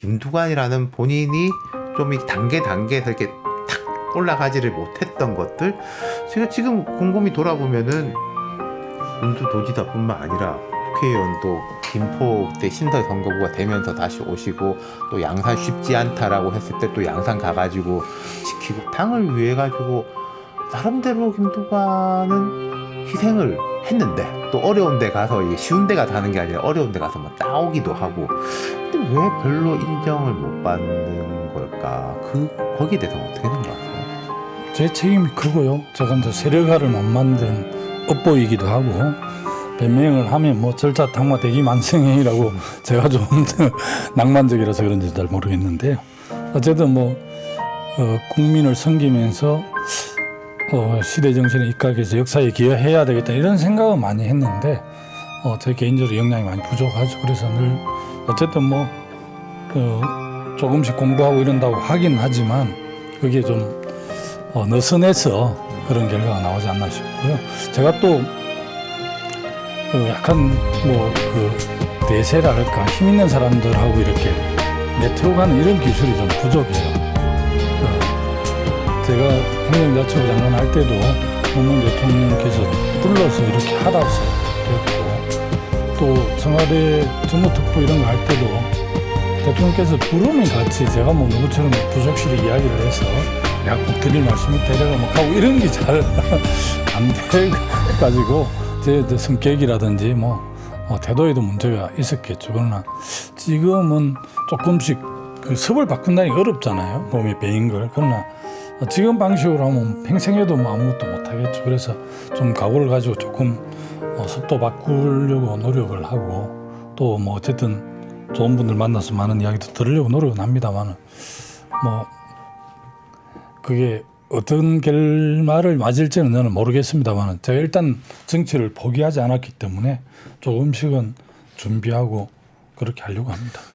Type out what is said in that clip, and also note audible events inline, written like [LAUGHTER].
김두관이라는 본인이 좀 이 단계 단계에서 이렇게 탁 올라가지를 못했던 것들? 제가 지금 곰곰이 돌아보면은 운수도지사뿐만 아니라 국회의원도 김포 때 신설 선거구가 되면서 다시 오시고 또 양산 쉽지 않다라고 했을 때 또 양산 가가지고 지키고 당을 위해 가지고 나름대로 김두관은 희생을 했는데 또 어려운 데 가서 이게 쉬운 데가 다는 게 아니라 어려운 데 가서 막 싸우기도 하고 근데 왜 별로 인정을 못 받는 걸까 그 거기에 대해서 어떻게 생각하세요? 제 책임이 크고요. 제가 이제 세력화를 못 만든 업보이기도 하고 변명을 하면 뭐 절차 탕마 대기 만성행이라고 [LAUGHS] 제가 좀 [LAUGHS] 낭만적이라서 그런지 잘 모르겠는데요. 어쨌든 뭐 어, 국민을 섬기면서 어, 시대 정신에 입각해서 역사에 기여해야 되겠다 이런 생각은 많이 했는데 어, 제 개인적으로 역량이 많이 부족하죠. 그래서 늘 어쨌든 뭐 어, 조금씩 공부하고 이런다고 하긴 하지만 그게 좀 어, 느슨해서 그런 결과가 나오지 않나 싶고요. 제가 또 어, 약간 뭐 그 대세랄까 힘 있는 사람들하고 이렇게 네트워크하는 이런 기술이 좀 부족해요. 어, 제가 행정자치부 장관 할 때도 노무현 대통령께서 불러서 이렇게 하라서 그랬고 또 청와대 정무특보 이런 거 할 때도 대통령께서 부르면 같이 제가 뭐 누구처럼 부속실에 이야기를 해서 내가 꼭 드릴 말씀이 데려가 뭐 하고 이런 게 잘 [LAUGHS] 안 돼가지고 제, 제 성격이라든지 뭐 어, 태도에도 문제가 있었겠죠. 그러나 지금은 조금씩 그 습을 바꾼다니 어렵잖아요. 몸에 배인 걸. 그러나 지금 방식으로 하면 평생에도 뭐 아무것도 못하겠죠. 그래서 좀 각오를 가지고 조금 어, 속도 바꾸려고 노력을 하고 또 뭐 어쨌든 좋은 분들 만나서 많은 이야기도 들으려고 노력은 합니다만은 뭐 그게 어떤 결말을 맞을지는 저는 모르겠습니다만 제가 일단 정치를 포기하지 않았기 때문에 조금씩은 준비하고 그렇게 하려고 합니다.